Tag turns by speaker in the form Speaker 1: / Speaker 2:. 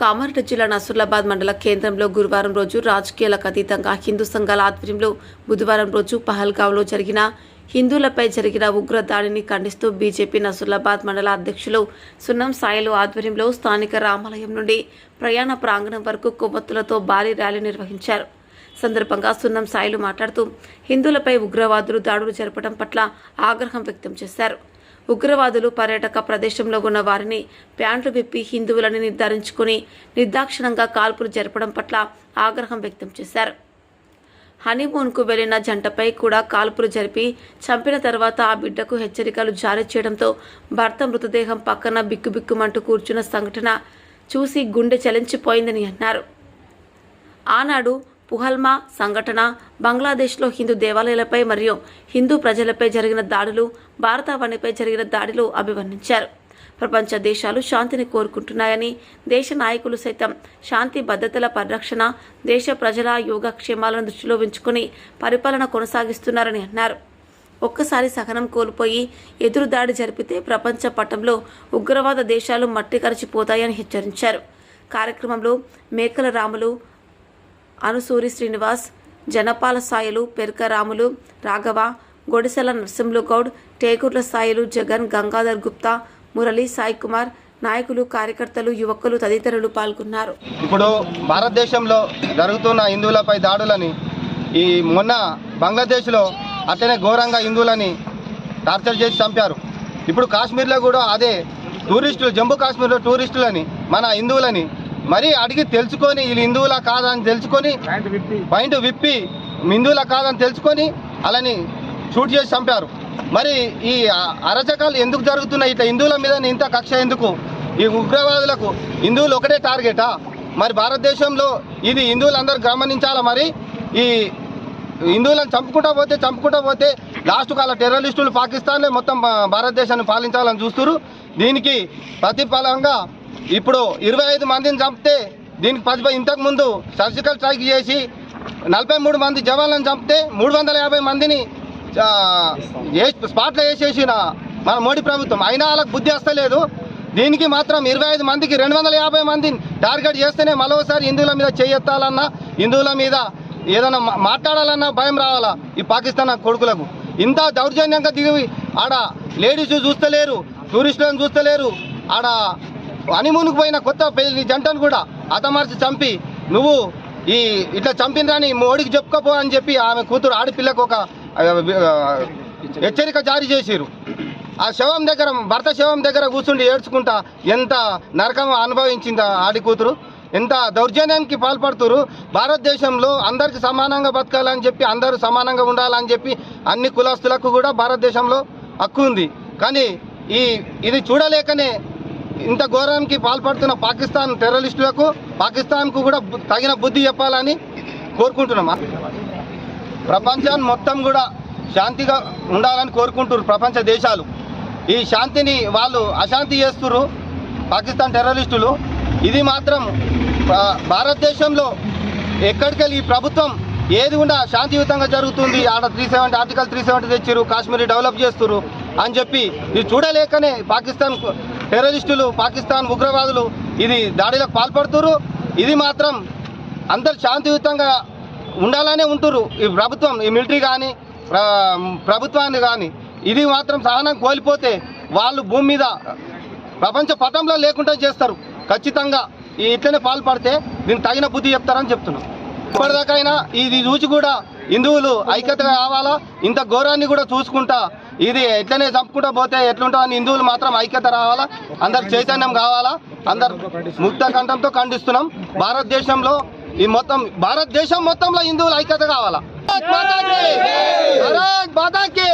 Speaker 1: కామారెడ్డి జిల్లా నసరులాబాద్ మండల కేంద్రంలో గురువారం రోజు రాజకీయాలకు అతీతంగా హిందూ సంఘాల ఆధ్వర్యంలో బుధవారం రోజు పహల్గావ్లో జరిగిన హిందువులపై జరిగిన ఉగ్ర దాడిని ఖండిస్తూ బీజేపీ నసులాబాద్ మండల అధ్యక్షులు సున్నం సాయిలు ఆధ్వర్యంలో స్థానిక రామాలయం నుండి ప్రయాణ ప్రాంగణం వరకు కొవ్వొత్తులతో భారీ ర్యాలీ నిర్వహించారు. సందర్భంగా సున్నం సాయిలు మాట్లాడుతూ హిందువులపై ఉగ్రవాదులు దాడులు జరపడం పట్ల ఆగ్రహం వ్యక్తం చేశారు. ఉగ్రవాదులు పర్యాటక ప్రదేశంలో ఉన్న వారిని ప్యాంట్లు విప్పి హిందువులని నిర్ధారించుకుని నిర్దాక్షిణంగా కాల్పులు జరపడం పట్ల ఆగ్రహం వ్యక్తం చేశారు. హనీమూన్కు వెళ్ళిన జంటపై కూడా కాల్పులు జరిపి చంపిన తర్వాత ఆ బిడ్డకు హెచ్చరికలు జారీ చేయడంతో భర్త మృతదేహం పక్కన బిక్కుబిక్కుమంటూ కూర్చున్న సంఘటన చూసి గుండె చలించిపోయిందని అన్నారు. ఆనాడు పుహల్మా సంఘటన బంగ్లాదేశ్లో హిందూ దేవాలయాలపై మరియు హిందూ ప్రజలపై జరిగిన దాడులు భారతావనిపై జరిగిన దాడులు అభివర్ణించారు. ప్రపంచ దేశాలు శాంతిని కోరుకుంటున్నాయని దేశ నాయకులు సైతం శాంతి భద్రతల పరిరక్షణ దేశ ప్రజల యోగక్షేమాలను దృష్టిలో ఉంచుకుని పరిపాలన కొనసాగిస్తున్నారని అన్నారు. ఒక్కసారి సహనం కోల్పోయి ఎదురుదాడి జరిపితే ప్రపంచ పటంలో ఉగ్రవాద దేశాలు మట్టి కరిచిపోతాయని హెచ్చరించారు. కార్యక్రమంలో మేకల రాములు అనుసూరి శ్రీనివాస్ జనపాల సాయిలు పెరకరాములు రాఘవ గొడిసెల నరసింహులు గౌడ్ టేకూర్ల సాయిలు జగన్ గంగాధర్ గుప్తా మురళి సాయి కుమార్ నాయకులు కార్యకర్తలు యువకులు తదితరులు పాల్గొన్నారు.
Speaker 2: ఇప్పుడు భారతదేశంలో జరుగుతున్న హిందువులపై దాడులని ఈ మొన్న బంగ్లాదేశ్లో అట్లనే ఘోరంగా హిందువులని టార్చర్ చేసి చంపారు. ఇప్పుడు కాశ్మీర్లో కూడా అదే టూరిస్టులు జమ్మూ కాశ్మీర్లో టూరిస్టులని మన హిందువులని మరీ అడిగి తెలుసుకొని వీళ్ళు హిందువులా కాదని తెలుసుకొని పాయింట్ విప్పి. హిందువులా కాదని తెలుసుకొని అలాని షూట్ చేసి చంపారు. మరి ఈ అరచకాలు ఎందుకు జరుగుతున్నాయి? ఇట్లా హిందువుల మీద ఇంత కక్ష ఎందుకు? ఈ ఉగ్రవాదులకు హిందువులు ఒకటే టార్గెటా? మరి భారతదేశంలో ఇది హిందువులందరూ గమనించాలా మరి? ఈ హిందువులను చంపుకుంటా పోతే చంపుకుంటా పోతే లాస్ట్ కాల టెర్రరిస్టులు పాకిస్తాన్లే మొత్తం భారతదేశాన్ని పాలించాలని చూస్తున్నారు దీనికి ప్రతిఫలంగా ఇప్పుడు ఇరవై ఐదు మందిని చంపితే దీనికి పది ఇంతకు ముందు సర్జికల్ స్ట్రైక్ చేసి నలభై మూడు మంది జవాన్లను చంపితే మూడు వందల యాభై మందిని స్పాట్లో వేసేసిన మన మోడీ ప్రభుత్వం. అయినా వాళ్ళకి బుద్ధి వస్తలేదు. దీనికి మాత్రం ఇరవై ఐదు మందికి రెండు వందల యాభై మందిని టార్గెట్ చేస్తేనే మరోసారి హిందువుల మీద చేయెత్తాలన్నా హిందువుల మీద ఏదైనా మాట్లాడాలన్నా భయం రావాలా ఈ పాకిస్తాన్ కొడుకులకు? ఇంత దౌర్జన్యంగా దిగి ఆడ లేడీస్ చూస్తలేరు టూరిస్టులను చూస్తలేరు ఆడ హనీమూన్కి పోయిన కొత్త పెళ్ళి జంటను కూడా అతమార్చి చంపి నువ్వు ఈ ఇట్లా చంపినరాని మోడీకి చెప్పుకోపో అని చెప్పి ఆమె కూతురు ఆడపిల్లకు ఒక హెచ్చరిక జారీ చేసిరు ఆ శవం దగ్గర భర్త శవం దగ్గర కూర్చుండి ఏడ్చుకుంటా ఎంత నరకం అనుభవించింది ఆడి కూతురు? ఎంత దౌర్జన్యానికి పాల్పడుతురు? భారతదేశంలో అందరికి సమానంగా బతకాలని చెప్పి అందరూ సమానంగా ఉండాలని చెప్పి అన్ని కులస్తులకు కూడా భారతదేశంలో హక్కు ఉంది. కానీ ఈ ఇది చూడలేకనే ఇంత ఘోరానికి పాల్పడుతున్న పాకిస్తాన్ టెర్రరిస్టులకు పాకిస్తాన్కు కూడా తగిన బుద్ధి చెప్పాలని కోరుకుంటున్నాం. ప్రపంచాన్ని మొత్తం కూడా శాంతిగా ఉండాలని కోరుకుంటున్నారు ప్రపంచ దేశాలు. ఈ శాంతిని వాళ్ళు అశాంతి చేస్తున్నారు పాకిస్తాన్ టెర్రరిస్టులు. ఇది మాత్రం భారతదేశంలో ఎక్కడికెళ్ళి ఈ ప్రభుత్వం ఏది కూడా శాంతియుతంగా జరుగుతుంది ఆడ three seventy article three seventy తెచ్చారు కాశ్మీర్ డెవలప్ చేస్తున్నారు అని చెప్పి ఇది చూడలేకనే పాకిస్తాన్ టెర్రరిస్టులు పాకిస్తాన్ ఉగ్రవాదులు ఇది దాడిలకు పాల్పడుతురు ఇది మాత్రం అందరు శాంతియుతంగా ఉండాలనే ఉంటురు ఈ ప్రభుత్వం ఈ మిలిటరీ కానీ ప్రభుత్వాన్ని కానీ ఇది మాత్రం సహనం కోల్పోతే వాళ్ళు భూమి మీద ప్రపంచ పటంలో లేకుండా చేస్తారు. ఖచ్చితంగా ఈ ఇట్లనే పాల్పడితే దీనికి తగిన బుద్ధి చెప్తారని చెప్తున్నాం. ఇప్పటిదాకైనా ఇది చూసి కూడా హిందువులు ఐక్యత కావాలా? ఇంత ఘోరాన్ని కూడా చూసుకుంటా? ఇది ఎట్లనే చంపుకుంటా పోతే ఎట్లుంటుందని హిందువులు మాత్రం ఐక్యత రావాలా? అందరు చైతన్యం కావాలా? అందరు ముక్త కంఠంతో ఖండిస్తున్నాం. భారతదేశంలో ఈ మొత్తం భారతదేశం మొత్తంలో హిందువులు ఐక్యత కావాలా! భారత్ మాతాకి!